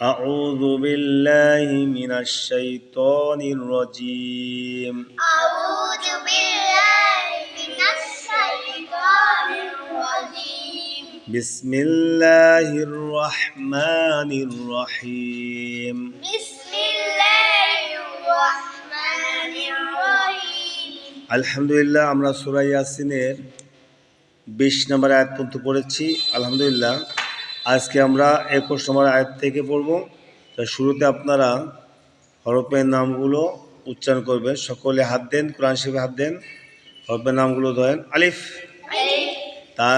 أعوذ بالله من الشيطان الرجيم أعوذ بالله من الشيطان الرجيم بسم الله الرحمن الرحيم بسم الله الرحمن الرحيم আলহামদুলিল্লাহ আমরা সুরা ইয়াসিনের বিশ নম্বর আয়াত পর্যন্ত পড়েছি আলহামদুলিল্লাহ আজকে আমরা একুশ নম্বর আয়াত থেকে পড়ব। তো শুরুতে আপনারা হরপের নামগুলো উচ্চারণ করবেন। সকলে হাত দেন কোরআন শিবে হাত দেন। হরপের নামগুলো ধরেন। আলিফ। তা।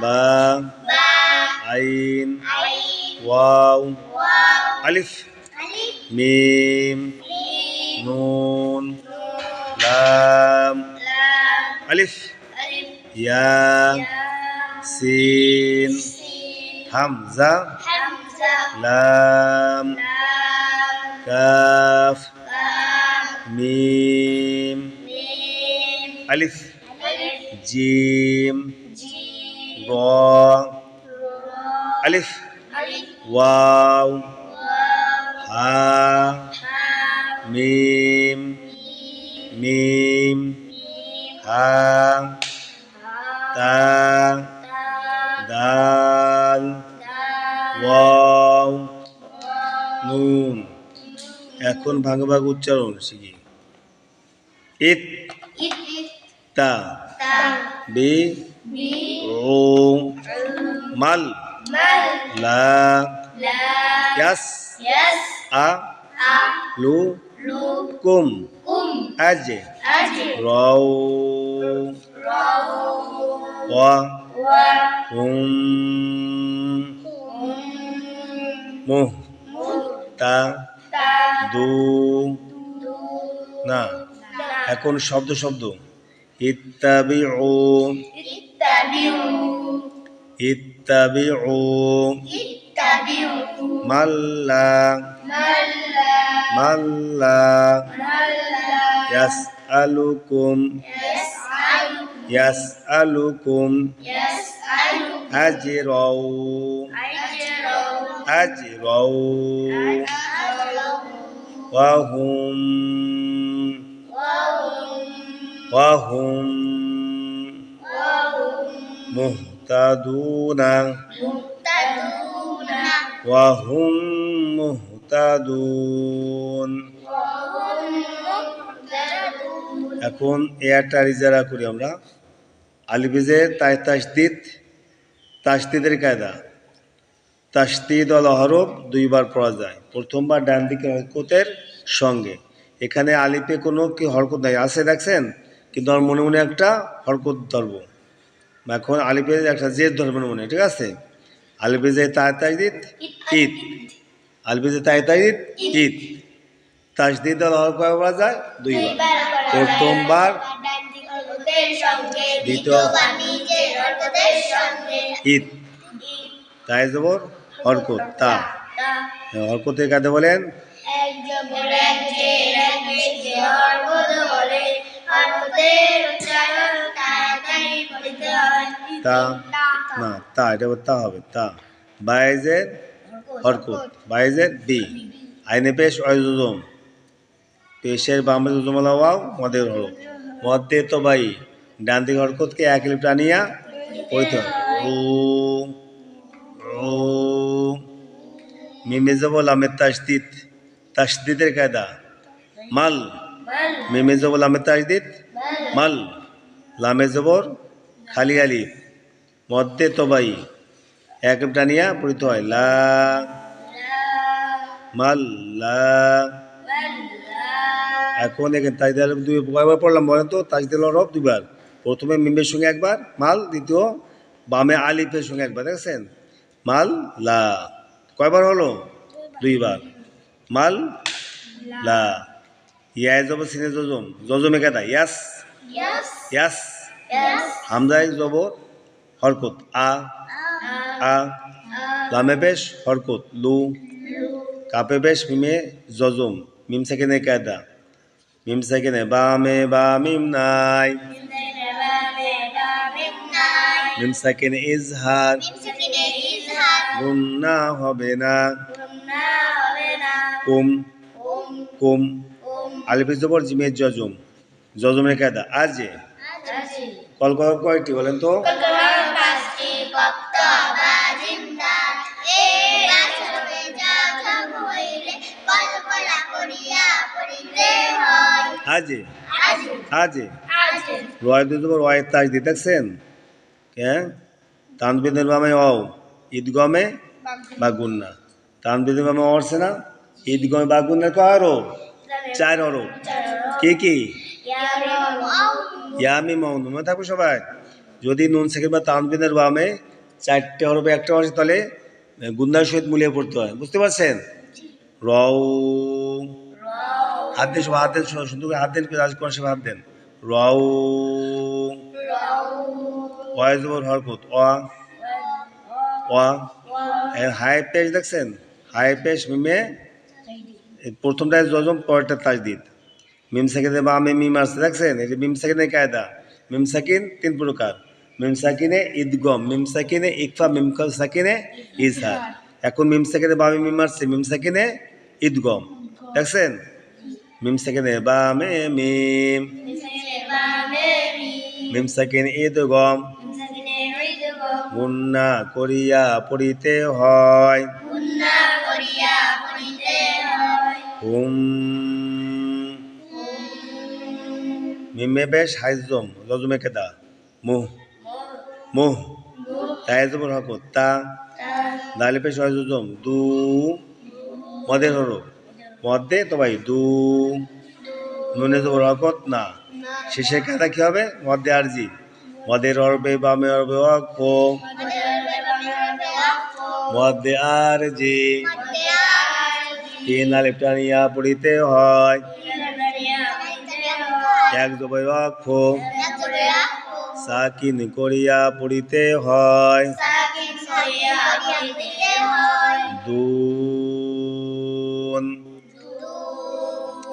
বা। আইন। ওয়াও। আলিফ। মিম। নুন। লাম। আলিফ। ইয়া। sin, hamza, hamzah. Lam. lam kaf. Mim. alif, jim, ro, alif, waw, ha. Mim. mim. Ha. ta. এখন ভাগ ভাগ উচ্চারণ শিখি তা, বি ও মাল, লা, ইয়াস, আ, লু, কুম, আজ, রাও, ওয়া হুম মুহ, তা দু, না, এখন শব্দ শব্দ। ইত্তাবি ও ইত্তাবি ও মাল্লা। মাল্লা। ইয়াসআলুকুম। ইয়াসআলুকুম। আজরাও আজরাও وهم ওয়াহুম وهم মুহতাদুনা مهتدون ওয়াহুম মুহতাদুন وهم مهتدون এখন এয়ারটা ইজারা করি আমরা আলিবিজের তাই তাসদিদ তাসদিদের কায়দা তাসদিদ অল হরফ দুইবার পড়া যায়। প্রথমবার ডান দিকে হরকতের সঙ্গে। এখানে আলিপে কোনো কি হরকত নাই। আছে দেখছেন? কিন্তু আমার মনে মনে একটা হরকত ধরব। এখন আলিপে একটা জেদ ধরবে মনে মনে ঠিক আছে? আলিপেজে তাই তাসদিদ ঈদ আলিপেজে তাই তাসদিদ ঈদ তাসদিদ অল হরফ পড়া যায়? দুইবার। প্রথমবার দ্বিতীয় ঈদ তাই জবর? হরকত তা। তা হরকতের কাছে বলেন? এক জবর এক যে এক বেশে হরকত হলে হরকতের উচ্চারণ তাড়াতাড়ি করতে হয় তা না তা। এটা তা হবে তা বাইজের হরকত বাইজের বি আইনে পেশ অয়জম পেশের বামে জুজমালা ওয়াও, মদের হরফ মধ্যে তো বাই। ডান দিকে হরকতকে এক লিপ টানিয়া পড়তে হবে ও ও মিমে জবল আমের তাসদিদ তাসদিদের কায়দা। মাল। মাল মিমে জবল আমের তাসদিদ মাল। লামে জবর। খালি আলি। মধ্যে তবাই। এক টানিয়া পড়িতে হয়। লা। মাল। লা। এখন এখানে তাজদিল দুই কয়বার পড়লাম বলেন তো? তাজদিল রব দুইবার। প্রথমে মিমের সঙ্গে একবার, মাল। দ্বিতীয় বামে আলিফের সঙ্গে একবার, দেখছেন? মাল। লা। কয়বার হলো? দুইবার। মাল? লা। ইয়াই জব সিনে জজম। জজমে কেদা ইয়াস? ইয়াস। ইয়াস? ইয়াস। হরকত। আ। আ। লামে পেশ হরকত। লু। কাপে পেশ মিমে জজম। মিম সেকেন্ডে কায়দা। মিম সেকেন্ডে বামে বা মিম নাই। মিম মিম ইজহার। গুন্না হবে না। কুম। কুম জবর, জিমের জজম জজমের কায়দা। আজে। আজি। কল কল কয়টি বলেন তো তাজ দেখছেন? হ্যাঁ? তানবিদের বামে অও ঈদগমে বা গুন্না তানবিদের বামে অরছে না ঈদগমে বা গুন্নার কয় আরও? চার অরো কি কি? ইয়ামি মৌন মনে থাকবে সবাই? যদি নুন সেকেন্ড বা তানবিনের বামে চারটে হরবে একটা হরছে তাহলে গুন্দার সহিত মুলিয়ে পড়তে হয়। বুঝতে পারছেন? রও। হাত দেন সব হাত দেন সুন্দর করে হাত দেন রাজ করেন সব হাত দেন। রও। ওয়াই জবর হরকত অ। অ হাই পেশ দেখছেন হাই পেশ মিমে প্রথমটায় জজম পরেরটা তাজদিদ মিম সাকিনে বা আমি মিম আসছে দেখছেন যে মিম সাকিনের কায়দা মিম সাকিন তিন প্রকার মিম সাকিনে ঈদগম মিম সাকিনে ইকফা মিম সাকিনে ইজহার এখন মিম সাকিনে বা আমি মিম আসছে মিম সাকিনে ঈদগম দেখছেন মিম সাকিনে বা মে মিম মিম সাকিনে ঈদগম মুন্না করিয়া পড়িতে হয়। হুম। মিমে বেশ হাইজম লজমে কেদা মুহ। মুহ। তাই জবর হকত তা। দালি পেশ হাইজম দু। মদের হরো। মধ্যে তো ভাই দু। নুনে জবর হকত না। শেষের কাদা কি হবে? মধ্যে আরজি। মদের অরবে বামে অরবে অক্ষ মধ্যে আর জি। তিন আলিফ টানিয়া পড়িতে হয়। এক জবর অক্ষ সাকিন করিয়া পড়িতে হয়। দুন।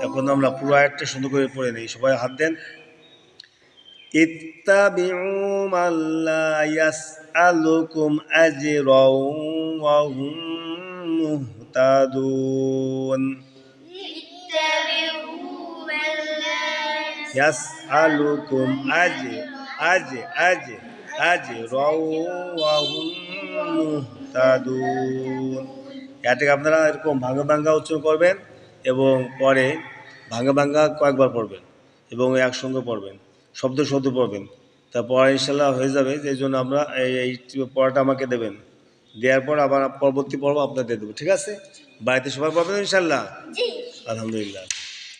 এখন আমরা পুরো একটা সুন্দর করে পড়ে নেই। সবাই হাত দেন। ইত্তাবিউ মাল্লা ইয়াসআলুকুম আজরাও ওয়া হুম মুহতাদুন। ইয়াসআলুকুম আজ আজ আজ আজ রাও ওয়া হুম মুহতাদুন। এটাকে আপনারা এরকম ভাঙা ভাঙ্গা উচ্চারণ করবেন এবং পরে ভাঙা ভাঙ্গা কয়েকবার পড়বেন এবং একসঙ্গে পড়বেন। শব্দ শব্দ পড়বেন পড়া ইনশাল্লাহ হয়ে যাবে যে জন্য আমরা এই এই পড়াটা আমাকে দেবেন। দেওয়ার পর আবার পরবর্তী পর্ব আপনাদের দেবো ঠিক আছে? বাড়িতে সবাই পাবেন ইনশাল্লাহ আলহামদুলিল্লাহ।